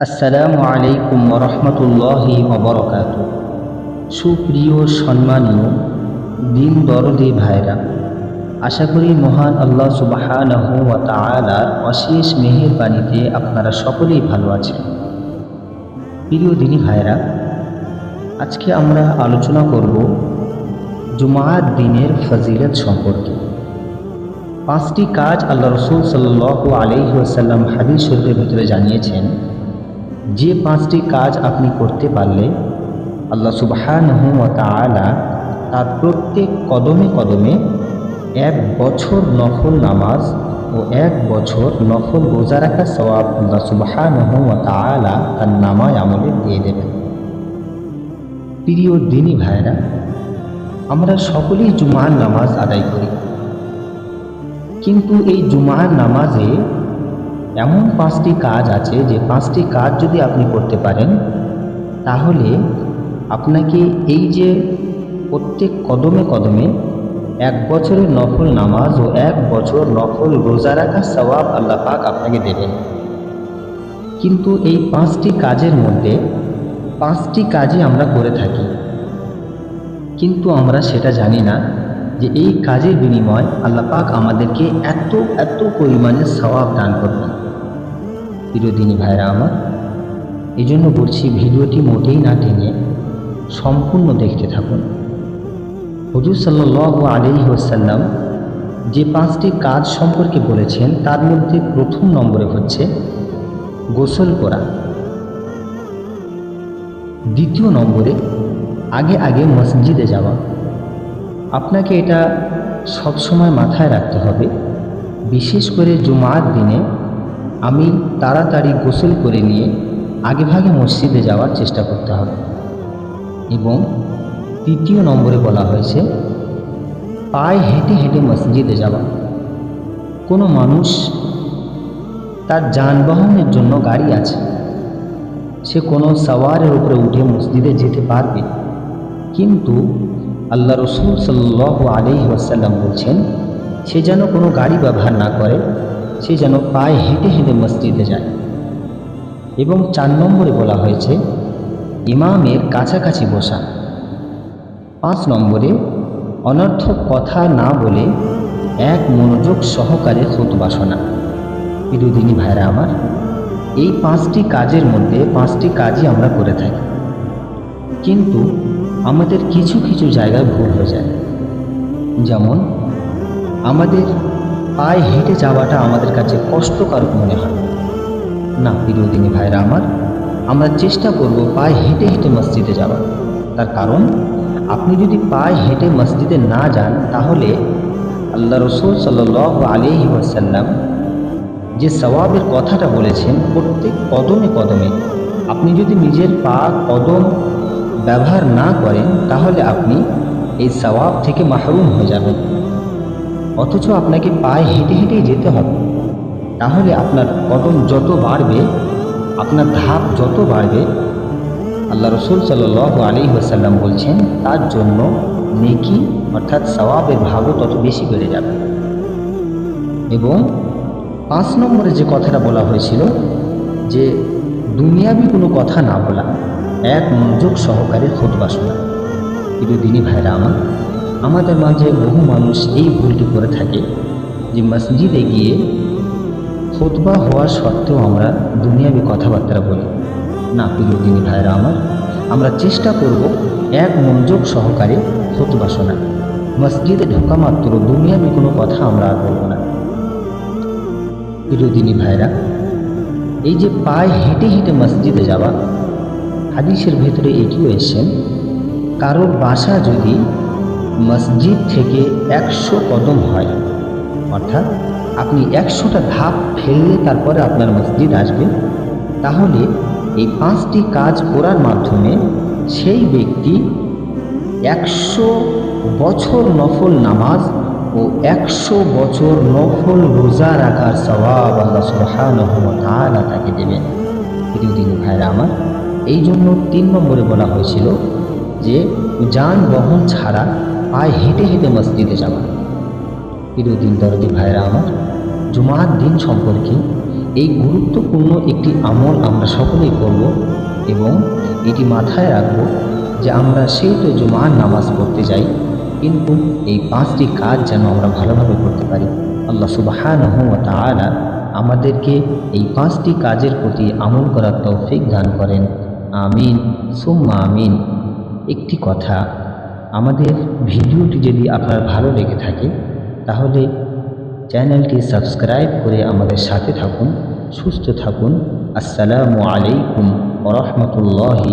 আসসালামু আলাইকুম রহমতুল্লাহি অবরকাত সুপ্রিয় সম্মানীয় দিন দরদি ভাইরা, আশা করি মহান আল্লাহ ওয়া তাআলার অশেষ মেহেরবাণীতে আপনারা সকলেই ভালো আছেন। প্রিয় দিনী ভাইরা, আজকে আমরা আলোচনা করব জুমার দিনের ফজিলত সম্পর্কে। পাঁচটি কাজ আল্লাহ রসুল সাল্লাহ আলহিহাসাল্লাম হাদিস শরীফের ভিতরে জানিয়েছেন যে পাঁচটি কাজ আপনি করতে পারলে আল্লাহ সুবাহানহ তার প্রত্যেক কদমে কদমে এক বছর নফল নামাজ ও এক বছর নফল রোজা রাখা সওয়াব আল্লাহ সুবাহানহ তার নামায় আমলে দিয়ে দেবেন। প্রিয় দিনী ভাইরা আমরা সকলেই জুমার নামাজ আদায় করি। কিন্তু এই জুমার নামাজে এমন পাঁচটি কাজ আছে যে পাঁচটি কাজ যদি আপনি করতে পারেন, তাহলে আপনাকে এই যে প্রত্যেক কদমে কদমে এক বছরের নফল নামাজ ও এক বছর নফল রোজা রাখা সওয়াব আল্লাহ পাক আপনাকে দেবেন। কিন্তু এই পাঁচটি কাজের মধ্যে পাঁচটি কাজই আমরা করে থাকি। কিন্তু আমরা সেটা জানি না যে এই কাজের বিনিময় আল্লাহ পাক আমাদেরকে এত এত পরিমাণে সওয়াব দান করবেন। প্রিয়দিনী ভাইরা আমার। এই জন্য বলছি ভিডিওটি মোটেই না টেনে সম্পূর্ণ দেখতে থাকুন। হজুর সাল্লাহ আলি ওসাল্লাম যে পাঁচটি কাজ সম্পর্কে বলেছেন, তার মধ্যে প্রথম নম্বরে হচ্ছে গোসল করা। দ্বিতীয় নম্বরে আগে আগে মসজিদে যাওয়া। আপনাকে এটা সবসময় মাথায় রাখতে হবে। বিশেষ করে জুমার দিনে আমি তাড়াতাড়ি গোসল করে নিয়ে আগেভাগে মসজিদে যাওয়ার চেষ্টা করতে হবে। এবং তৃতীয় নম্বরে বলা হয়েছে, পায়ে হেঁটে হেঁটে মসজিদে যাওয়া। কোনো মানুষ তার যানবাহনের জন্য গাড়ি আছে। সে কোনো সাওয়ারের উপরে উঠে মসজিদে যেতে পারবে। কিন্তু আল্লাহ রসুল সাল্লাহ আলহি আসাল্লাম বলছেন, সে যেন কোনো গাড়ি ব্যবহার না করে সে যেন পায়ে হেঁটে হেঁটে মসজিদে যায়। এবং চার নম্বরে বলা হয়েছে, ইমামের কাছাকাছি বসা। পাঁচ নম্বরে, অনর্থক কথা না বলে এক মনোযোগ সহকারে বাসনা বিরোধিনী ভাইরা আমার, এই পাঁচটি কাজের মধ্যে পাঁচটি কাজই আমরা করে থাকি। কিন্তু আমাদের কিছু কিছু জায়গায় ভুল হয়ে যায়। যেমন, আমাদের পায়ে হেঁটে যাওয়াটা আমাদের কাছে কষ্টকারক মনে হয়। না, প্রিয়দিনী ভাইরা আমার, আমরা চেষ্টা করব পায়ে হেঁটে হেঁটে মসজিদে যাওয়ার। তার কারণ, আপনি যদি পায়ে হেঁটে মসজিদে না যান, তাহলে আল্লাহ রসুল সাল আলিহি ওয়াসাল্লাম যে সওয়াবের কথাটা বলেছেন, প্রত্যেক কদমে কদমে আপনি যদি নিজের পা কদম ব্যবহার না করেন, তাহলে আপনি এই সওয়াব থেকে মাহরুম হয়ে যাবেন। অথচ আপনাকে পায়ে হেঁটে হেঁটেই যেতে হবে। তাহলে আপনার কদম যত বাড়বে, আপনার ধাপ যত বাড়বে, আল্লাহ রসুল সাল আলী ওসাল্লাম বলছেন, তার জন্য নেকি অর্থাৎ সওয়াবের ভাগও তত বেশি বেড়ে যাবে। এবং পাঁচ নম্বরে যে কথাটা বলা হয়েছিল, যে দুনিয়াবি কোনো কথা না বলা, এক মনোযোগ সহকারে খোদবা শোনা। কিন্তু দিনী ভাইরা আমার আমাদের মাঝে বহু মানুষ এই ভুলটি করে থাকে যে মসজিদে গিয়ে খোদবা হওয়া সত্ত্বেও আমরা দুনিয়াবি কথাবার্তা বলি। না, প্রিয় দিনী ভাইরা আমার, আমরা চেষ্টা করব এক মনোযোগ সহকারে খোদবা শোনা। মসজিদে ঢোকা মাত্র দুনিয়াবি কোনো কথা আমরা আর বলব না। প্রিয় দিনী ভাইরা এই যে পায়ে হেঁটে হেঁটে মসজিদে যাওয়া, হাদিসের ভেতরে এটিও এসেছেন, কারোর বাসা যদি মসজিদ থেকে একশো কদম হয়। অর্থাৎ আপনি একশোটা ধাপ ফেললে তারপরে আপনার মসজিদ আসবে। তাহলে এই পাঁচটি কাজ করার মাধ্যমে সেই ব্যক্তি একশো বছর নফল নামাজ ও একশো বছর নফল রোজা রাখার স্বভাব আল্লাহ সুবাহ তাকে দেবেন। দিন ভাইরা আমার এই জন্য তিন নম্বরে বলা হয়েছিল যে যানবাহন ছাড়া পায়ে হেঁটে হেঁটে মসজিদে যাওয়া। প্রিয় দরদি ভাইরা আমার, জুমার দিন সম্পর্কে এই গুরুত্বপূর্ণ একটি আমল আমরা সকলেই করব এবং এটি মাথায় রাখব যে আমরা সেই তো জুমার নামাজ পড়তে যাই, কিন্তু এই পাঁচটি কাজ যেন আমরা ভালোভাবে করতে পারি। আল্লাহ সুবাহানহ তাআলা আমাদেরকে এই পাঁচটি কাজের প্রতি আমল করার তৌফিক দান করেন। আমিন, সুম্মা আমিন। একটি কথা আমাদের ভিডিওটি যদি আপনার ভালো লেগে থাকে, তাহলে চ্যানেলটি সাবস্ক্রাইব করে আমাদের সাথে থাকুন, সুস্থ থাকুন। আসসালামু আলাইকুম ওরহমতুল্লাহি